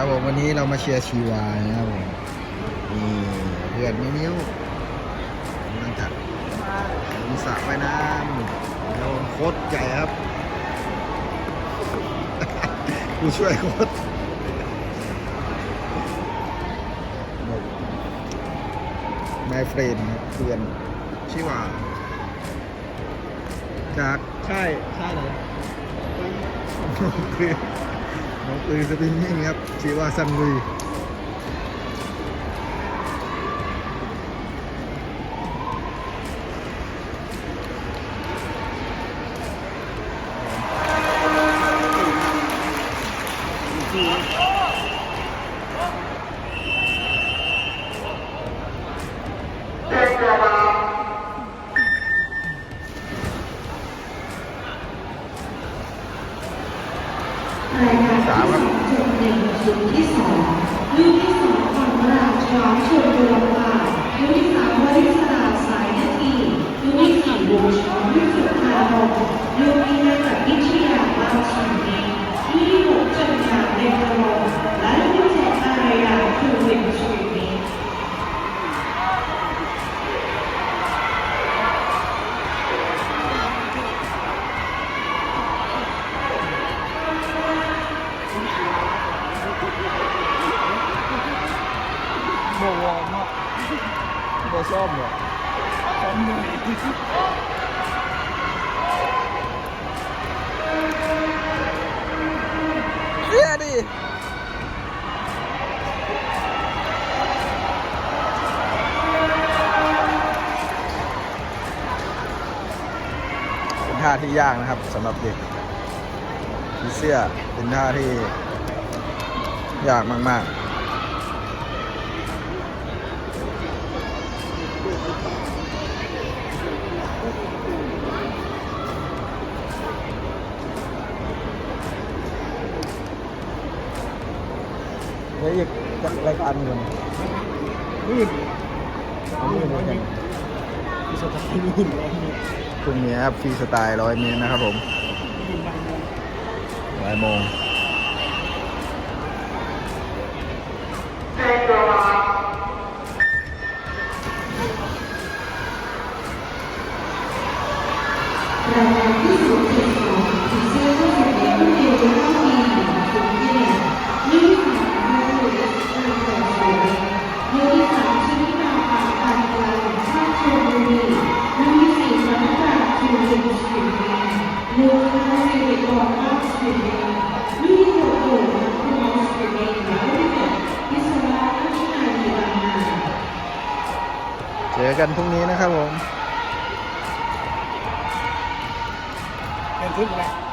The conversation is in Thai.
ครับผมวันนี้เรามาเชียร์ชีวานะครับผมนี่เพื่อนมิ้วมิ้วกำลังจัดมีสระว่ายน้ำเราโค้ชใหญ่ครับผู้ช่วยโค้ชไมเฟรนครับเพื่อนชิวาจากใช่ใช่เลยน้องปืน ของปืนสปริงนิ่งครับชีวาซันลุย สามครับจุดที่สองลูกที่สองฝั่งราชร้อมชมรมค่ะลูกที่สามวริศราสายนาทีลูกที่สี่วงช้อนลูกสุดทธาหงลูกที่ โมวอร์มอะโมซ่อมเหรอซ่อมเลยเสียดิเป็นท่าที่ยากนะครับสำหรับเด็กผีเสื้อเป็นท่าที่ยากมาก ๆ ล้วอีกรายการหนึ่งมืดเอามือมาแข่งมีสไตล์มืดร้อนมืดพรุ่งนี้ครับฟรีสไตล์ร้อยเมตรนะครับผมมืดบางโมงบ่ายโมงรายการที่สุดที่สอง เจอกันพรุ่งนี้นะครับผม เป็นชุดอะไร